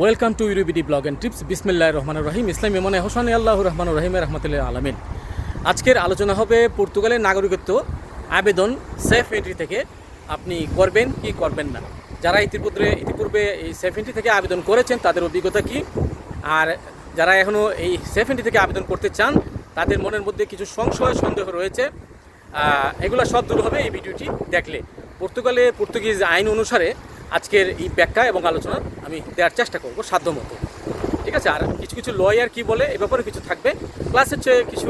Welcome to ইউরুবিডি blog and tips. বিসমিল্লাহ রহমান রহিম। ইসলাম ইমনে হোসান, আল্লাহ রহমান রহিম রহমতুল্লাহ আলমিন। আজকের আলোচনা হবে পর্তুগালের নাগরিকত্ব আবেদন সেফ এন্ট্রি থেকে আপনি করবেন কি করবেন না। যারা ইতিপূর্বে ইতিপূর্বে এই সেফ এন্ট্রি থেকে আবেদন করেছেন, তাদের অভিজ্ঞতা কি? আর যারা এখনও এই সেফ এন্ট্রি থেকে আবেদন করতে চান, তাদের মনের মধ্যে কিছু সংশয়, সন্দেহ রয়েছে। এগুলো সব দূর হবে এই ভিডিওটি দেখলে। পর্তুগালে পর্তুগিজ আইন অনুসারে আজকের এই ব্যাখ্যা এবং আলোচনা আমি দেওয়ার চেষ্টা করব সাধ্যমতো। ঠিক আছে? আর কিছু কিছু লয়ার কি বলে, এ ব্যাপারে কিছু থাকবে। প্লাস হচ্ছে কিছু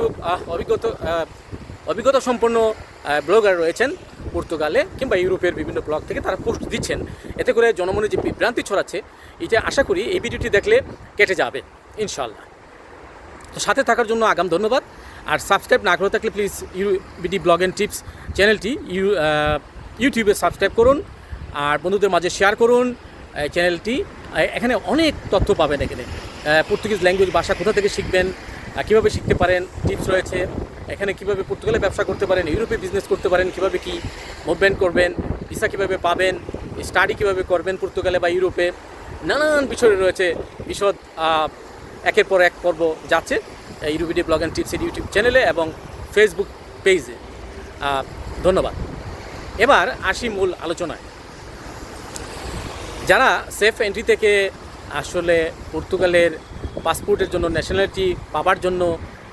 অভিজ্ঞত অভিজ্ঞতা সম্পন্ন ব্লগার রয়েছেন পর্তুগালে কিংবা ইউরোপের বিভিন্ন ব্লগ থেকে তারা পোস্ট দিচ্ছেন। এতে করে জনমনে যে বিভ্রান্তি ছড়াচ্ছে, এটা আশা করি এই ভিডিওটি দেখলে কেটে যাবে ইনশাল্লাহ তো সাথে থাকার জন্য আগাম ধন্যবাদ। আর সাবস্ক্রাইব না করে থাকলে please U BD blog and tips চ্যানেলটি ইউ ইউটিউবে সাবস্ক্রাইব করুন। আর বন্ধুদের মাঝে শেয়ার করুন চ্যানেলটি এখানে অনেক তথ্য পাবেন এখানে। পর্তুগিজ ল্যাঙ্গুয়েজ ভাষা কোথা থেকে শিখবেন কীভাবে শিখতে পারেন টিপস রয়েছে। এখানে কীভাবে পর্তুগালে ব্যবসা করতে পারেন ইউরোপে বিজনেস করতে পারেন, কীভাবে কি মুভমেন্ট করবেন ভিসা কীভাবে পাবেন স্টাডি কীভাবে করবেন পর্তুগালে বা ইউরোপে নানান বিষয় রয়েছে, বিশদ একের পর এক পর্ব যাচ্ছে ইউরোপিডি ব্লগ অ্যান্ড টিপসের ইউটিউব চ্যানেলে এবং ফেসবুক পেজে ধন্যবাদ। এবার আসি মূল আলোচনায়। যারা সেফ এন্ট্রি থেকে আসলে পর্তুগালের পাসপোর্টের জন্য ন্যাশনালিটি পাবার জন্য,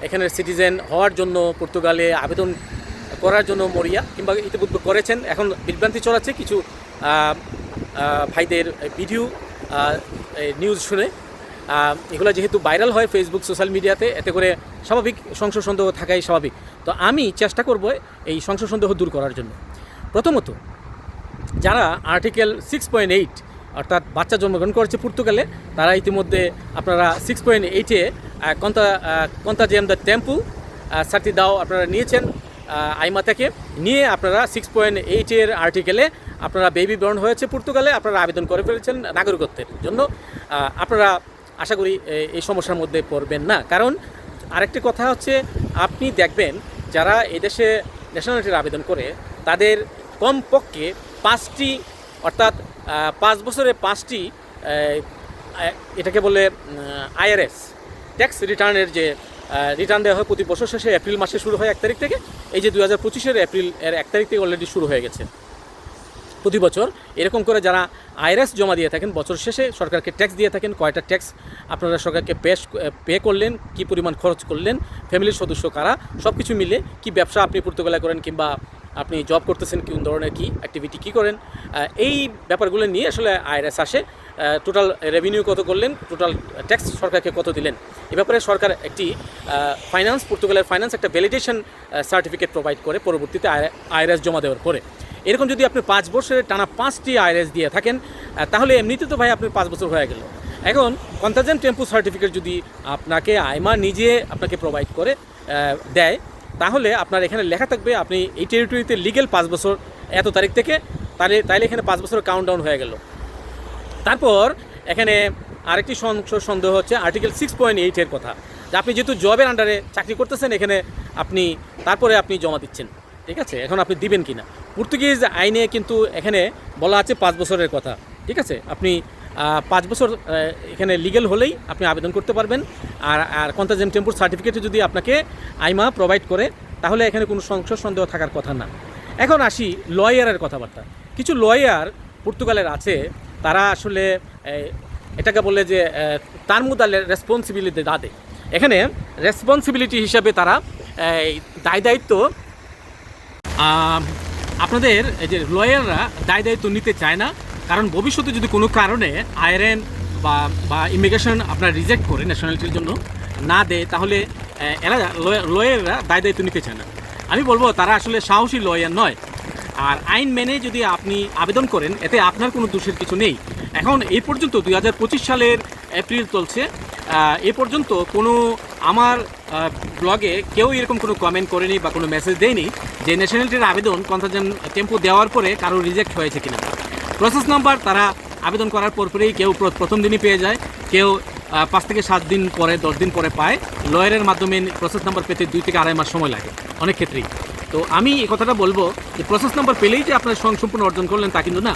এখানের সিটিজেন হওয়ার জন্য পর্তুগালে আবেদন করার জন্য মরিয়া কিংবা ইতিপূর্বে করেছেন। এখন বিভ্রান্তি চলাচ্ছে কিছু ভাইদের ভিডিও নিউজ শুনে। এগুলো যেহেতু ভাইরাল হয় ফেসবুক সোশ্যাল মিডিয়াতে এতে করে স্বাভাবিক সংশয় সন্দেহ থাকাই স্বাভাবিক। তো আমি চেষ্টা করব এই সংশয় সন্দেহ দূর করার জন্য। প্রথমত, যারা আর্টিকেল সিক্স পয়েন্ট এইট অর্থাৎ বাচ্চা জন্মগ্রহণ করেছে পর্তুগালে। তারা ইতিমধ্যে আপনারা সিক্স পয়েন্ট এইটে কন্তা কন্তা জেম দ্য টেম্পু সার্টি দাও আপনারা নিয়েছেন আহ, আইমা থেকে নিয়ে আপনারা সিক্স পয়েন্ট এইটের আর্টিকেলে আপনারা বেবি বর্ন হয়েছে পর্তুগালে আপনারা আবেদন করে ফেলেছেন নাগরিকত্বের জন্য। আপনারা আশা করি এই সমস্যার মধ্যে পড়বেন না। কারণ আরেকটি কথা হচ্ছে আপনি দেখবেন যারা এদেশে ন্যাশনালিটির আবেদন করে তাদের কমপক্ষে পাঁচটি অর্থাৎ পাঁচ বছরে পাঁচটি এটাকে বলে আইআরএস ট্যাক্স রিটার্নের যে রিটার্ন দেওয়া হয় প্রতি বছর শেষে এপ্রিল মাসে শুরু হয় এক তারিখ থেকে। এই যে দু হাজার পঁচিশের এপ্রিল, এর এক তারিখ থেকে অলরেডি শুরু হয়ে গেছে। প্রতি বছর এরকম করে যারা আইআরএস জমা দিয়ে থাকেন, বছর শেষে সরকারকে ট্যাক্স দিয়ে থাকেন, কয়টা ট্যাক্স আপনারা সরকারকে পেশ পে করলেন, কি পরিমাণ খরচ করলেন ফ্যামিলির সদস্য কারা সব কিছু মিলে কি ব্যবসা আপনি পর্তুগালে করেন কিংবা আপনি জব করতেছেন কোন ধরনের কী অ্যাক্টিভিটি কী করেন? এই ব্যাপারগুলো নিয়ে আসলে আইআরএস আসে। টোটাল রেভিনিউ কত করলেন? টোটাল ট্যাক্স সরকারকে কত দিলেন? এ ব্যাপারে সরকার একটি ফাইন্যান্স পর্তুগালের ফাইন্যান্স একটা ভ্যালিডেশন সার্টিফিকেট প্রোভাইড করে, পরবর্তীতে আইআরএস জমা দেওয়ার পরে। এরকম যদি আপনি পাঁচ বছরের টানা পাঁচটি আইআরএস দিয়ে থাকেন তাহলে এমনিতে তো ভাই আপনি পাঁচ বছর হয়ে গেল। এখন কন্টাজেন্ট টেম্পু সার্টিফিকেট যদি আপনাকে আইমা নিজে আপনাকে প্রোভাইড করে দেয় তাহলে আপনার এখানে লেখা থাকবে, আপনি এই টেরিটরিতে লিগেল পাঁচ বছর এত তারিখ থেকে, তাহলে, তাইলে এখানে পাঁচ বছর কাউন্ট ডাউন হয়ে গেল। তারপর, এখানে আরেকটি সন্দেহ হচ্ছে আর্টিকেল সিক্স পয়েন্ট এইটের কথা। যে আপনি যেহেতু জবের আন্ডারে চাকরি করতেছেন, এখানে আপনি, তারপরে আপনি জমা দিচ্ছেন। ঠিক আছে? এখন আপনি দিবেন কি না পর্তুগিজ আইনে কিন্তু এখানে বলা আছে পাঁচ বছরের কথা। ঠিক আছে? আপনি পাঁচ বছর এখানে লিগেল হলেই আপনি আবেদন করতে পারবেন। আর আর কন্টাজেম টেম্পুর সার্টিফিকেটে যদি আপনাকে আইমা প্রোভাইড করে, তাহলে এখানে কোনো সংশয় সন্দেহ থাকার কথা না। এখন আসি লয়ারের কথাবার্তা। কিছু লয়ার পর্তুগালের আছে, তারা আসলে এটাকে বলে যে তার মুদালের রেসপন্সিবিলিটি দাদে এখানে রেসপন্সিবিলিটি হিসাবে তারা দায় দায়িত্ব আপনাদের এই যে লয়াররা দায় দায়িত্ব নিতে চায় না কারণ ভবিষ্যতে যদি কোনো কারণে আইরন বা বা ইমিগ্রেশন আপনার রিজেক্ট করে ন্যাশনালিটির জন্য না দেয়, তাহলে এরা লয়াররা দায় দায়িত্ব নিতে চায় না। আমি বলব, তারা আসলে সাহসী লয়ার নয়। আর আইন মেনে যদি আপনি আবেদন করেন, এতে আপনার কোনো দোষের কিছু নেই। এখন এই পর্যন্ত দু হাজার পঁচিশ সালের এপ্রিল চলছে এ পর্যন্ত কোনো আমার ব্লগে কেউ এরকম কোনো কমেন্ট করেনি বা কোনো মেসেজ দেয়নি যে ন্যাশনালিটির আবেদন কনসার্জন টেম্পো দেওয়ার পরে কারও রিজেক্ট হয়েছে কিনা। প্রসেস নাম্বার তারা আবেদন করার পর পরেই কেউ প্রথম দিনই পেয়ে যায়। কেউ পাঁচ থেকে সাত দিন পরে, দশ দিন পরে পায়। লয়ারের মাধ্যমে প্রসেস নাম্বার পেতে দুই থেকে আড়াই মাস সময় লাগে, অনেক ক্ষেত্রেই। তো আমি এই কথাটা বলব যে প্রসেস নাম্বার পেলেই যে আপনার সম্পূর্ণ অর্জন করলেন তা কিন্তু না।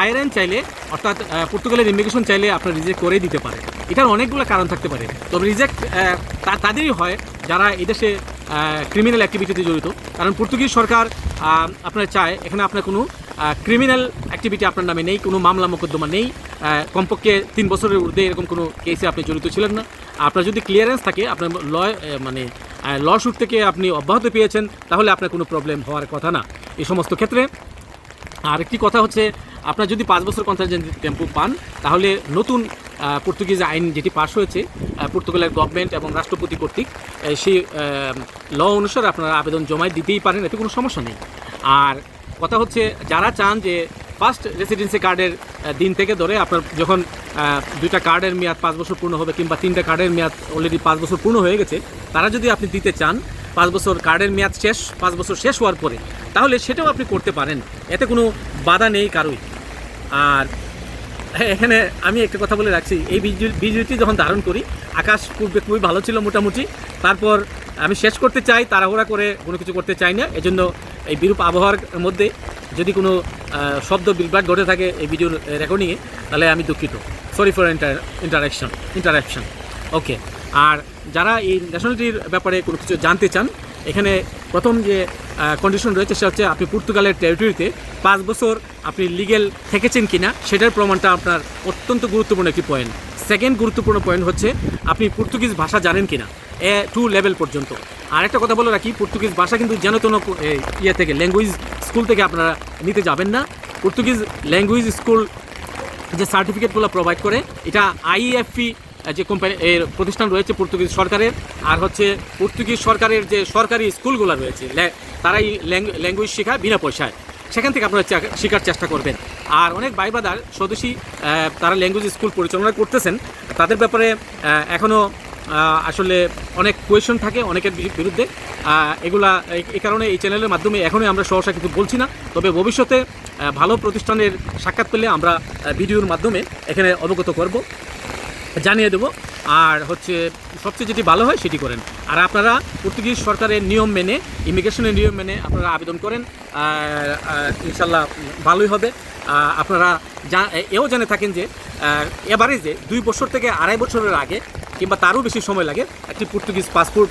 আয়ারন চাইলে, অর্থাৎ পর্তুগালের ইমিগ্রেশন চাইলে আপনার রিজেক্ট করে দিতে পারে এটার অনেকগুলো কারণ থাকতে পারে। তবে রিজেক্ট তাদেরই হয় যারা এদেশে ক্রিমিনাল অ্যাক্টিভিটিতে জড়িত। কারণ পর্তুগিজ সরকার আপনার চায়, এখানে আপনার কোনো ক্রিমিনাল অ্যাক্টিভিটি আপনার নামে নেই, কোনো মামলা মোকদ্দমা নেই কমপক্ষে তিন বছরের ঊর্ধ্বে এরকম কোনো কেসে আপনি জড়িত ছিলেন না। আপনার যদি ক্লিয়ারেন্স থাকে, আপনার ল মানে ল শুট থেকে আপনি অব্যাহত পেয়েছেন, তাহলে আপনার কোনো প্রবলেম হওয়ার কথা না। এই সমস্ত ক্ষেত্রে আর একটি কথা হচ্ছে, আপনার যদি পাঁচ বছর কন্ট্রাজেন্ট টেম্পু পান, তাহলে নতুন পর্তুগিজ আইন যেটি পাশ হয়েছে পর্তুগালের গভর্নমেন্ট এবং রাষ্ট্রপতি কর্তৃক সেই ল অনুসারে আপনারা আবেদন জমায় দিতেই পারেন, এতে কোনো সমস্যা নেই। আর কথা হচ্ছে যারা চান যে ফার্স্ট রেসিডেন্সি কার্ডের দিন থেকে ধরে আপনার যখন দুইটা কার্ডের মেয়াদ পাঁচ বছর পূর্ণ হবে কিংবা তিনটা কার্ডের মেয়াদ অলরেডি পাঁচ বছর পূর্ণ হয়ে গেছে, তারা যদি আপনি দিতে চান পাঁচ বছর কার্ডের মেয়াদ শেষ, পাঁচ বছর শেষ হওয়ার পরে, তাহলে সেটাও আপনি করতে পারেন। এতে কোনো বাধা নেই কারোই আর এখানে আমি একটা কথা বলে রাখছি, এই বিজুটি যখন ধারণ করি, আকাশ পূর্বে খুবই ভালো ছিল মোটামুটি, তারপর আমি শেষ করতে চাই, তাড়াহুড়া করে কোনো কিছু করতে চাই না, এজন্য এই বিরূপ আবহাওয়ার মধ্যে যদি কোনো শব্দ বিলবাট ঘটে থাকে এই ভিডিও রেকর্ডিংয়ে তাহলে আমি দুঃখিত। Sorry for inter interaction interaction okay আর যারা এই ন্যাশনালিটির ব্যাপারে কোনো কিছু জানতে চান, এখানে প্রথম যে কন্ডিশন রয়েছে সেটা হচ্ছে আপনি পর্তুগালের টেরিটরিতে পাঁচ বছর আপনি লিগেল থেকেছেন কিনা, সেটার প্রমাণটা আপনার অত্যন্ত গুরুত্বপূর্ণ একটি পয়েন্ট সেকেন্ড গুরুত্বপূর্ণ পয়েন্ট হচ্ছে, আপনি পর্তুগিজ ভাষা জানেন কিনা? এ টু লেভেল পর্যন্ত। আর একটা কথা বলে রাখি পর্তুগিজ ভাষা কিন্তু যেন তেন ইয়ে থেকে ল্যাঙ্গুয়েজ স্কুল থেকে আপনারা নিতে যাবেন না। পর্তুগিজ ল্যাঙ্গুয়েজ স্কুল যে সার্টিফিকেটগুলো প্রোভাইড করে, এটা আইএফপি যে কোম্পানি এর প্রতিষ্ঠান রয়েছে পর্তুগিজ সরকারের, আর হচ্ছে পর্তুগিজ সরকারের যে সরকারি স্কুলগুলো রয়েছে তারাই ল্যাঙ্গুয়েজ শেখায় বিনা পয়সায়। সেখান থেকে আপনারা শেখার চেষ্টা করবেন। আর অনেক ভাই ব্রাদার স্বদেশী তারা ল্যাঙ্গুয়েজ স্কুল পরিচালনা করতেছেন, তাদের ব্যাপারে এখনও আসলে অনেক কোয়েশন থাকে, অনেকের বিরুদ্ধে। এগুলা এই- কারণে এই চ্যানেলের মাধ্যমে এখনই আমরা সহসা কিছু বলছি না। তবে ভবিষ্যতে ভালো প্রতিষ্ঠানের সাক্ষাৎ পেলে আমরা ভিডিওর মাধ্যমে এখানে অবগত করব, জানিয়ে দেবো। আর হচ্ছে, সবচেয়ে যেটি ভালো হয় সেটি করেন। আর আপনারা পর্তুগিজ সরকারের নিয়ম মেনে, ইমিগ্রেশনের নিয়ম মেনে আপনারা আবেদন করেন। ইনশাল্লাহ ভালোই হবে। আপনারা এও জেনে থাকেন যে এবারে যে দুই বছর থেকে আড়াই বছরের আগে কিংবা তারও বেশি সময় লাগে একটি পর্তুগিজ পাসপোর্ট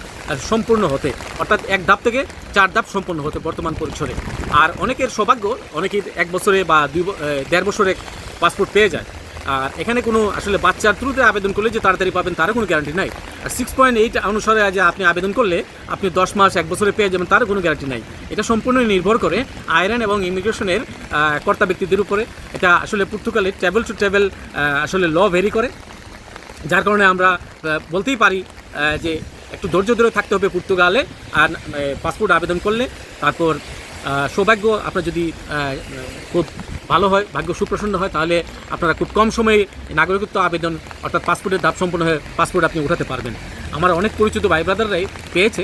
সম্পূর্ণ হতে। অর্থাৎ এক ধাপ থেকে চার ধাপ সম্পূর্ণ হতে বর্তমান পরিসরে। আর অনেকের সৌভাগ্য, অনেকেই এক বছরে বা দুই দেড় বছরে পাসপোর্ট পেয়ে যায়। আর এখানে কোনো আসলে বাচ্চার থ্রুতে আবেদন করলে যে তাড়াতাড়ি পাবেন তারও কোনো গ্যারান্টি নাই। আর সিক্স পয়েন্ট এইট অনুসারে যে আপনি আবেদন করলে আপনি দশ মাস, এক বছরে পেয়ে যাবেন, তারও কোনো গ্যারান্টি নাই। এটা সম্পূর্ণ নির্ভর করে আয়রন এবং ইমিগ্রেশনের কর্তা ব্যক্তিদের উপরে। এটা আসলে পর্তুগালে ট্রাভেল টু ট্রাভেল আসলে ল ভেরি করে। যার কারণে আমরা বলতেই পারি যে একটু ধৈর্য ধরে থাকতে হবে পর্তুগালে আর পাসপোর্ট আবেদন করলে। তারপর সৌভাগ্য আপনার যদি খুব ভালো হয়, ভাগ্য সুপ্রসন্ন হয়, তাহলে আপনারা খুব কম সময়ে নাগরিকত্ব আবেদন, অর্থাৎ পাসপোর্টের ধাপ সম্পন্ন হয়ে পাসপোর্ট আপনি উঠাতে পারবেন। আমার অনেক পরিচিত ভাই ব্রাদাররাই পেয়েছে।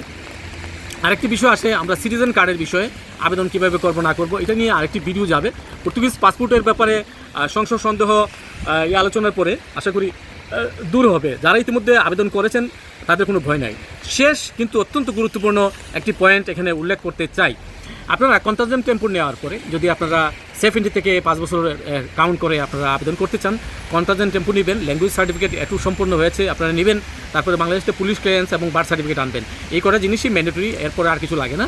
আরেকটি বিষয় আসে, আমরা সিটিজেন কার্ডের বিষয়ে আবেদন কীভাবে করব, না করব, এটা নিয়ে আরেকটি ভিডিও যাবে। পর্তুগিজ পাসপোর্টের ব্যাপারে সংশয়, সন্দেহ এই আলোচনার পরে আশা করি দূর হবে। যারা ইতিমধ্যে আবেদন করেছেন, তাদের কোনো ভয় নাই। শেষ, কিন্তু অত্যন্ত গুরুত্বপূর্ণ একটি পয়েন্ট এখানে উল্লেখ করতে চাই। আপনারা কন্টাজেম টেম্পো নেওয়ার পরে, যদি আপনারা সেফ ইন্ডি থেকে পাঁচ বছর কাউন্ট করে আপনারা আবেদন করতে চান কন্টাজেন টেম্পো নেবেন ল্যাঙ্গুয়েজ সার্টিফিকেট একটু সম্পূর্ণ হয়েছে, আপনারা নেবেন, তারপরে বাংলাদেশে পুলিশ ক্লিয়ারেন্স এবং বার্থ সার্টিফিকেট আনবেন। এই কটা জিনিসই ম্যান্ডেটরি এরপরে আর কিছু লাগে না।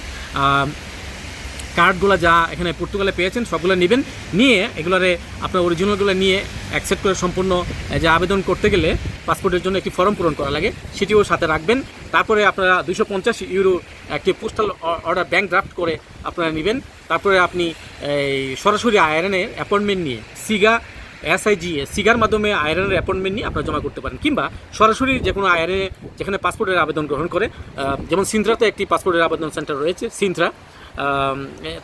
কার্ডগুলো যা এখানে পর্তুগালে পেয়েছেন, সবগুলো নেবেন। নিয়ে এগুলোরে আপনার অরিজিনালগুলো নিয়ে অ্যাকসেপ্ট করে সম্পূর্ণ যে আবেদন করতে গেলে পাসপোর্টের জন্য একটি ফর্ম পূরণ করা লাগে। সেটিও সাথে রাখবেন। তারপরে আপনারা দুশো পঞ্চাশ ইউরো একটি পোস্টাল অর্ডার ব্যাংক ড্রাফট করে আপনারা নেবেন। তারপরে আপনি, এই, সরাসরি আয়রনের অ্যাপয়েন্টমেন্ট নিয়ে সিগা এসআইজি সিগার মাধ্যমে আয়রনের অ্যাপয়েন্টমেন্ট নিয়ে আপনারা জমা করতে পারেন। কিংবা সরাসরি যে কোনো আয়রনে যেখানে পাসপোর্টের আবেদন গ্রহণ করে যেমন সিন্দ্রাতে একটি পাসপোর্টের আবেদন সেন্টার রয়েছে, সিন্দ্রা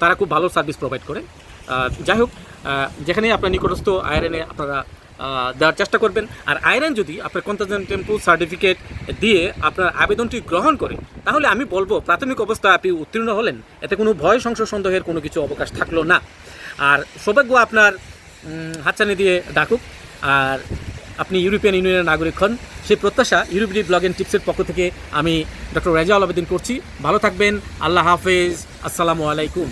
তারা খুব ভালো সার্ভিস প্রোভাইড করে। যাই হোক যেখানে আপনার নিকটস্থ আয়রনে আপনারা দেওয়ার চেষ্টা করবেন। আর আয়রন যদি আপনার কন্টাজেন্ট টেম্পু সার্টিফিকেট দিয়ে আপনার আবেদনটি গ্রহণ করে, তাহলে আমি বলব, প্রাথমিক অবস্থায় আপনি উত্তীর্ণ হলেন। এতে কোনো ভয় সংশয় সন্দেহের কোনো কিছু অবকাশ থাকল না। আর সৌভাগ্য আপনার হাতছানি দিয়ে ডাকুক। আর আপনি ইউরোপিয়ান ইউনিয়নের নাগরিক হন। সেই প্রত্যাশা ইউরোপীয় ব্লগ অ্যান্ড টিপসের পক্ষ থেকে আমি ডক্টর রেজা আলাবেদিন করছি। ভালো থাকবেন। আল্লাহ হাফেজ। আসসালামু আলাইকুম।